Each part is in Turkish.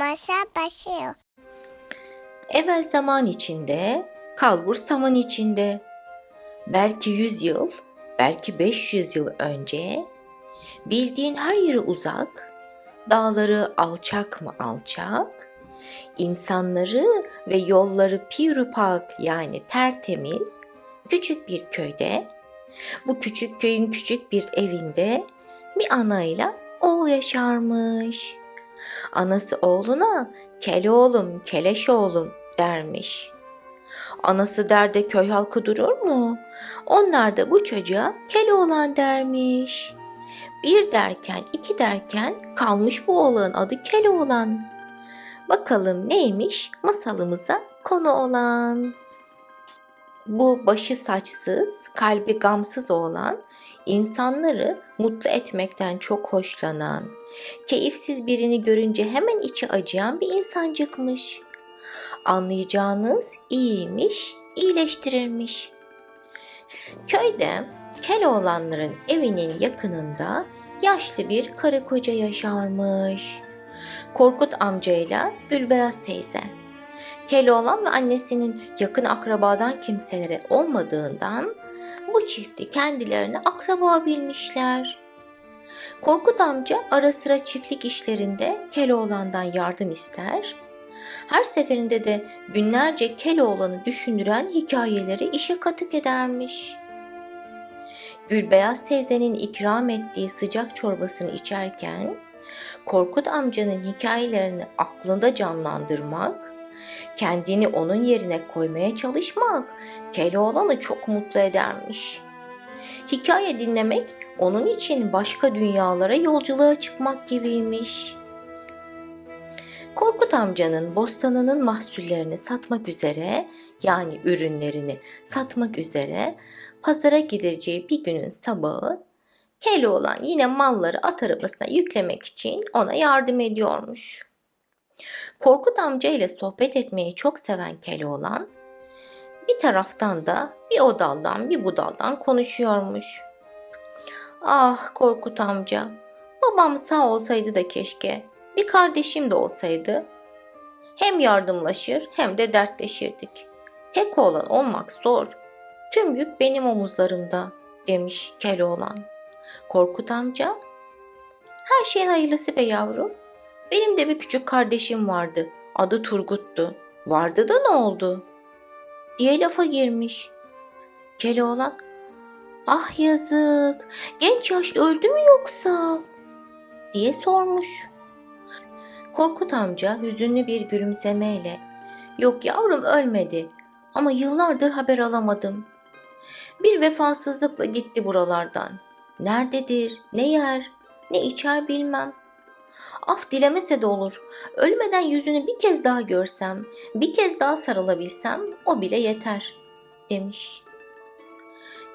Masal başlıyor. Evvel zaman içinde, kalbur saman içinde. Belki yüz yıl, belki 500 yıl önce bildiğin her yeri uzak, dağları alçak mı alçak, insanları ve yolları pirupak yani tertemiz küçük bir köyde, bu küçük köyün küçük bir evinde bir anayla oğul yaşarmış. Anası oğluna kele oğlum, keleş oğlum dermiş. Anası derde köy halkı durur mu? Onlar da bu çocuğa Keloğlan dermiş. Bir derken iki derken kalmış bu oğlanın adı Keloğlan. Bakalım neymiş masalımıza konu olan. Bu başı saçsız, kalbi gamsız oğlan insanları mutlu etmekten çok hoşlanan, keyifsiz birini görünce hemen içi acıyan bir insancıkmış. Anlayacağınız iyiymiş, iyileştirirmiş. Köyde Keloğlanların evinin yakınında yaşlı bir karı koca yaşarmış. Korkut amcayla Gülbeyaz teyze. Keloğlan ve annesinin yakın akrabadan kimselere olmadığından bu çifti kendilerine akraba bilmişler. Korkut amca ara sıra çiftlik işlerinde Keloğlan'dan yardım ister. Her seferinde de günlerce Keloğlan'ı düşündüren hikayeleri işe katık edermiş. Gülbeyaz teyzenin ikram ettiği sıcak çorbasını içerken Korkut amcanın hikayelerini aklında canlandırmak, kendini onun yerine koymaya çalışmak Keloğlan'ı çok mutlu edermiş. Hikaye dinlemek onun için başka dünyalara yolculuğa çıkmak gibiymiş. Korkut amcanın bostanının mahsullerini satmak üzere yani ürünlerini satmak üzere pazara gideceği bir günün sabahı Keloğlan yine malları at arabasına yüklemek için ona yardım ediyormuş. Korkut amca ile sohbet etmeyi çok seven Keloğlan bir taraftan da bir o daldan bir bu daldan konuşuyormuş. Ah Korkut amca, babam sağ olsaydı da keşke, bir kardeşim de olsaydı. Hem yardımlaşır hem de dertleşirdik. Tek oğlan olmak zor. Tüm yük benim omuzlarımda demiş Keloğlan. Korkut amca, her şeyin hayırlısı be yavrum. Benim de bir küçük kardeşim vardı. Adı Turgut'tu. Vardı da ne oldu? diye lafa girmiş. Keloğlan, ah yazık, genç yaşta öldü mü yoksa? diye sormuş. Korkut amca hüzünlü bir gülümsemeyle, yok yavrum ölmedi ama yıllardır haber alamadım. Bir vefasızlıkla gitti buralardan. Nerededir, ne yer, ne içer bilmem. Af dilemese de olur. Ölmeden yüzünü bir kez daha görsem, bir kez daha sarılabilsem o bile yeter." demiş.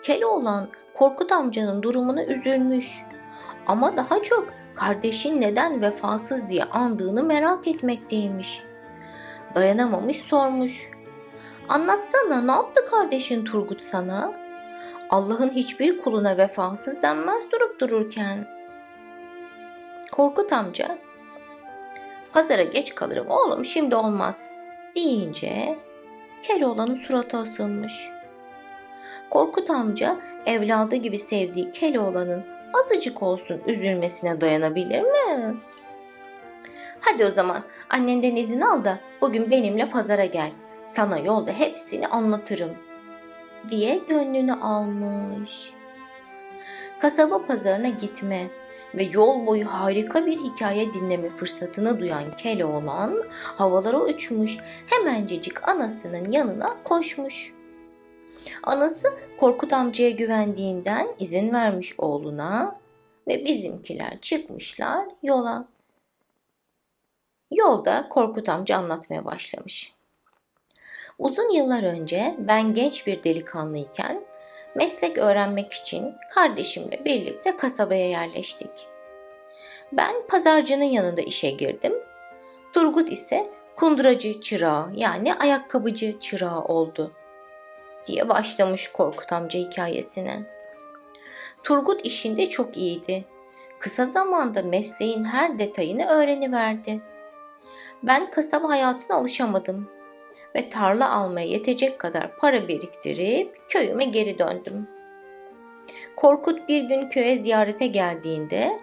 Keloğlan Korkut amcanın durumuna üzülmüş. Ama daha çok kardeşin neden vefasız diye andığını merak etmekteymiş. Dayanamamış sormuş. Anlatsana ne yaptı kardeşin Turgut sana? Allah'ın hiçbir kuluna vefasız denmez durup dururken. Korkut amca pazara geç kalırım oğlum şimdi olmaz deyince Keloğlan'ın suratı asılmış. Korkut amca evladı gibi sevdiği Keloğlan'ın azıcık olsun üzülmesine dayanabilir mi? Hadi o zaman annenden izin al da bugün benimle pazara gel. Sana yolda hepsini anlatırım diye gönlünü almış. Kasaba pazarına gitme ve yol boyu harika bir hikaye dinleme fırsatını duyan Keloğlan havalara uçmuş hemencecik anasının yanına koşmuş. Anası Korkut amcaya güvendiğinden izin vermiş oğluna ve bizimkiler çıkmışlar yola. Yolda Korkut amca anlatmaya başlamış. Uzun yıllar önce ben genç bir delikanlıyken meslek öğrenmek için kardeşimle birlikte kasabaya yerleştik. Ben pazarcının yanında işe girdim. Turgut ise kunduracı çırağı yani ayakkabıcı çırağı oldu diye başlamış Korkut amca hikayesine. Turgut işinde çok iyiydi. Kısa zamanda mesleğin her detayını öğreniverdi. Ben kasaba hayatına alışamadım ve tarla almaya yetecek kadar para biriktirip köyüme geri döndüm. Korkut bir gün köye ziyarete geldiğinde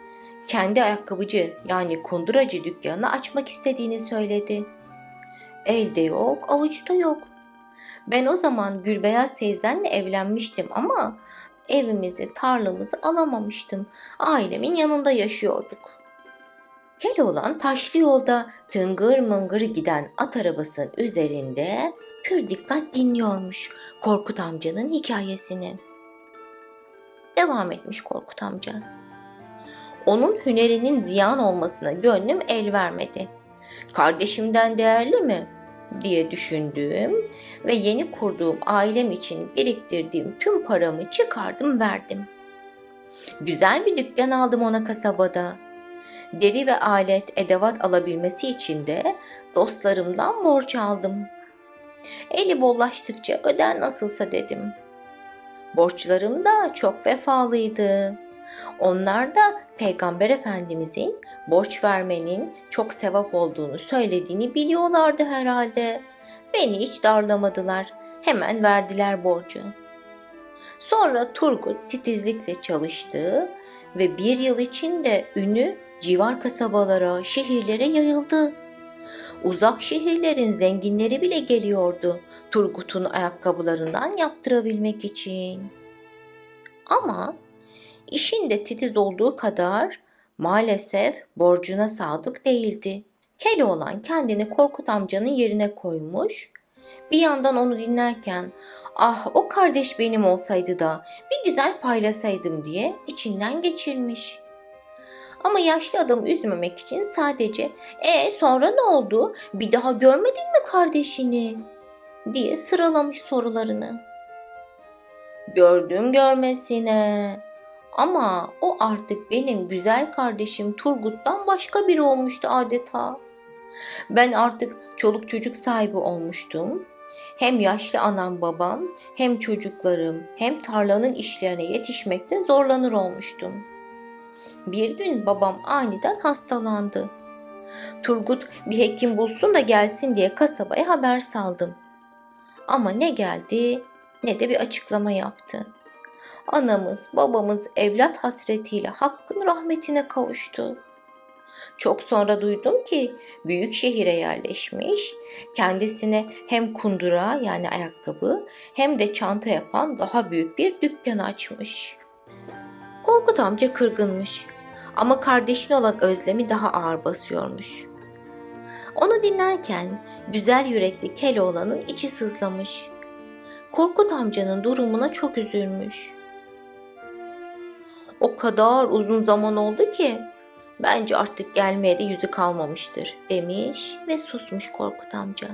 kendi ayakkabıcı yani kunduracı dükkanı açmak istediğini söyledi. Elde yok, avuçta yok. Ben o zaman Gülbeyaz teyzenle evlenmiştim ama evimizi, tarlamızı alamamıştım. Ailemin yanında yaşıyorduk. Keloğlan taşlı yolda tıngır mıngır giden at arabasının üzerinde pür dikkat dinliyormuş Korkut amcanın hikayesini. Devam etmiş Korkut amca. Onun hünerinin ziyan olmasına gönlüm el vermedi. Kardeşimden değerli mi? diye düşündüm ve yeni kurduğum ailem için biriktirdiğim tüm paramı çıkardım verdim. Güzel bir dükkan aldım ona kasabada. Deri ve alet, edevat alabilmesi için de dostlarımdan borç aldım. Eli bollaştıkça öder nasılsa dedim. Borçlarım da çok vefalıydı. Onlar da Peygamber Efendimizin borç vermenin çok sevap olduğunu söylediğini biliyorlardı herhalde. Beni hiç darlamadılar. Hemen verdiler borcu. Sonra Turgut titizlikle çalıştı ve bir yıl içinde ünü civar kasabalara, şehirlere yayıldı. Uzak şehirlerin zenginleri bile geliyordu Turgut'un ayakkabılarından yaptırabilmek için. Ama işin de titiz olduğu kadar maalesef borcuna sadık değildi. Keloğlan kendini Korkut amcanın yerine koymuş. Bir yandan onu dinlerken ah o kardeş benim olsaydı da bir güzel paylasaydım diye içinden geçirmiş. Ama yaşlı adamı üzmemek için sadece e sonra ne oldu bir daha görmedin mi kardeşini diye sıralamış sorularını. Gördüm görmesine ama o artık benim güzel kardeşim Turgut'tan başka biri olmuştu adeta. Ben artık çoluk çocuk sahibi olmuştum. Hem yaşlı anam babam, hem çocuklarım, hem tarlanın işlerine yetişmekte zorlanır olmuştum. Bir gün babam aniden hastalandı. Turgut bir hekim bulsun da gelsin diye kasabaya haber saldım. Ama ne geldi ne de bir açıklama yaptı. Anamız, babamız evlat hasretiyle Hakk'ın rahmetine kavuştu. Çok sonra duydum ki büyük şehire yerleşmiş, kendisine hem kundura yani ayakkabı hem de çanta yapan daha büyük bir dükkan açmış. Korkut amca kırgınmış ama kardeşine olan özlemi daha ağır basıyormuş. Onu dinlerken güzel yürekli Keloğlan'ın içi sızlamış. Korkut amcanın durumuna çok üzülmüş. O kadar uzun zaman oldu ki bence artık gelmeye de yüzü kalmamıştır demiş ve susmuş Korkut amca.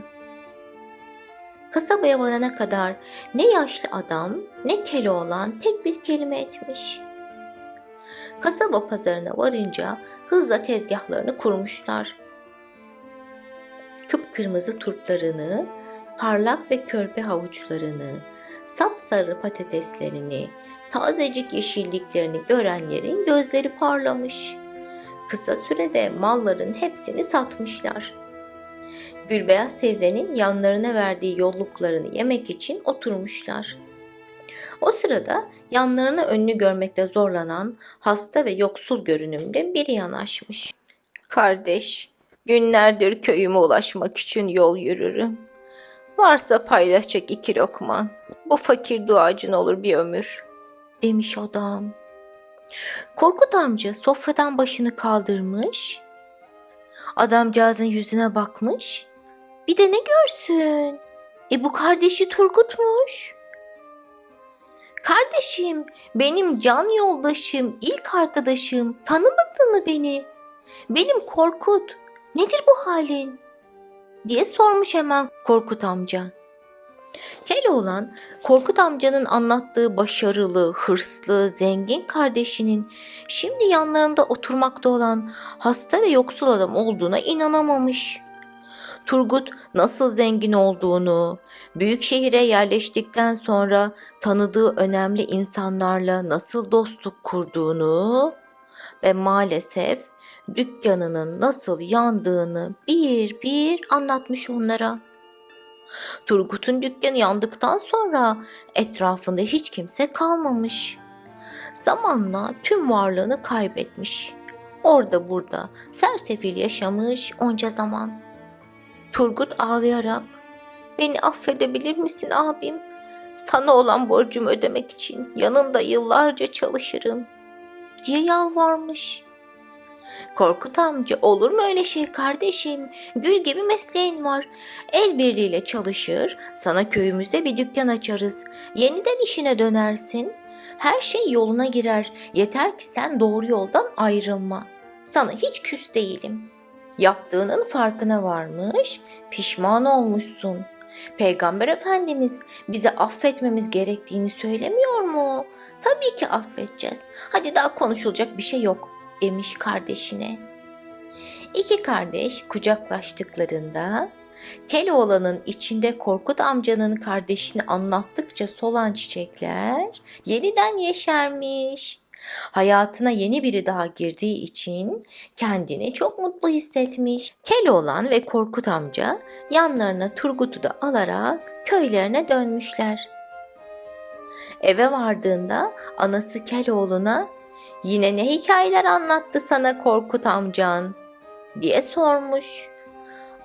Kasabaya varana kadar ne yaşlı adam ne Keloğlan tek bir kelime etmiş. Kasaba pazarına varınca hızla tezgahlarını kurmuşlar. Kıpkırmızı turplarını, parlak ve körpe havuçlarını, sapsarı patateslerini, tazecik yeşilliklerini görenlerin gözleri parlamış. Kısa sürede malların hepsini satmışlar. Gülbeyaz teyzenin yanlarına verdiği yolluklarını yemek için oturmuşlar. O sırada yanlarına önünü görmekte zorlanan hasta ve yoksul görünümlü biri yanaşmış. Kardeş, günlerdir köyüme ulaşmak için yol yürürüm. Varsa paylaşacak iki lokman. Bu fakir duacın olur bir ömür. Demiş adam. Korkut amca sofradan başını kaldırmış. Adamcağızın yüzüne bakmış. Bir de ne görsün? E bu kardeşi Turgut'muş. Kardeşim, benim can yoldaşım, ilk arkadaşım. Tanımadın mı beni? Benim Korkut. Nedir bu halin? diye sormuş hemen Korkut amca. Keloğlan, Korkut amcanın anlattığı başarılı, hırslı, zengin kardeşinin şimdi yanlarında oturmakta olan hasta ve yoksul adam olduğuna inanamamış. Turgut nasıl zengin olduğunu, büyük şehire yerleştikten sonra tanıdığı önemli insanlarla nasıl dostluk kurduğunu ve maalesef dükkanının nasıl yandığını bir bir anlatmış onlara. Turgut'un dükkanı yandıktan sonra etrafında hiç kimse kalmamış. Zamanla tüm varlığını kaybetmiş. Orada burada sersefil yaşamış onca zaman. Turgut ağlayarak Beni affedebilir misin abim? Sana olan borcumu ödemek için yanında yıllarca çalışırım diye yalvarmış. Korkut amca olur mu öyle şey kardeşim? Gül gibi mesleğin var. El birliğiyle çalışır, sana köyümüzde bir dükkan açarız. Yeniden işine dönersin. Her şey yoluna girer. Yeter ki sen doğru yoldan ayrılma. Sana hiç küs değilim. Yaptığının farkına varmış, pişman olmuşsun. Peygamber Efendimiz bize affetmemiz gerektiğini söylemiyor mu? Tabii ki affedeceğiz. Hadi daha konuşulacak bir şey yok demiş kardeşine. İki kardeş kucaklaştıklarında Keloğlan'ın içinde Korkut amcanın kardeşini anlattıkça solan çiçekler yeniden yeşermiş. Hayatına yeni biri daha girdiği için kendini çok mutlu hissetmiş. Keloğlan ve Korkut amca yanlarına Turgut'u da alarak köylerine dönmüşler. Eve vardığında anası Keloğlu'na yine ne hikayeler anlattı sana Korkut amcan diye sormuş.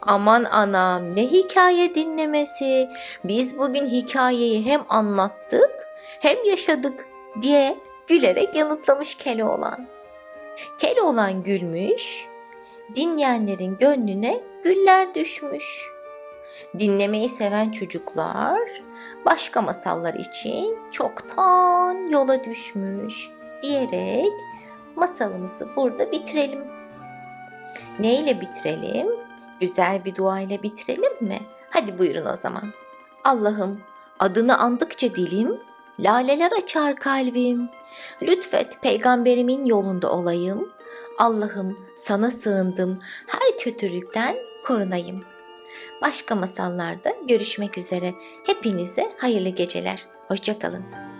Aman anam ne hikaye dinlemesi. Biz bugün hikayeyi hem anlattık hem yaşadık diye gülerek yanıtlamış Keloğlan. Keloğlan gülmüş, dinleyenlerin gönlüne güller düşmüş. Dinlemeyi seven çocuklar başka masallar için çoktan yola düşmüş diyerek masalımızı burada bitirelim. Ne ile bitirelim? Güzel bir dua ile bitirelim mi? Hadi buyurun o zaman. Allah'ım adını andıkça dilim, laleler açar kalbim. Lütfet peygamberimin yolunda olayım. Allah'ım sana sığındım, her kötülükten korunayım. Başka masallarda görüşmek üzere. Hepinize hayırlı geceler. Hoşçakalın.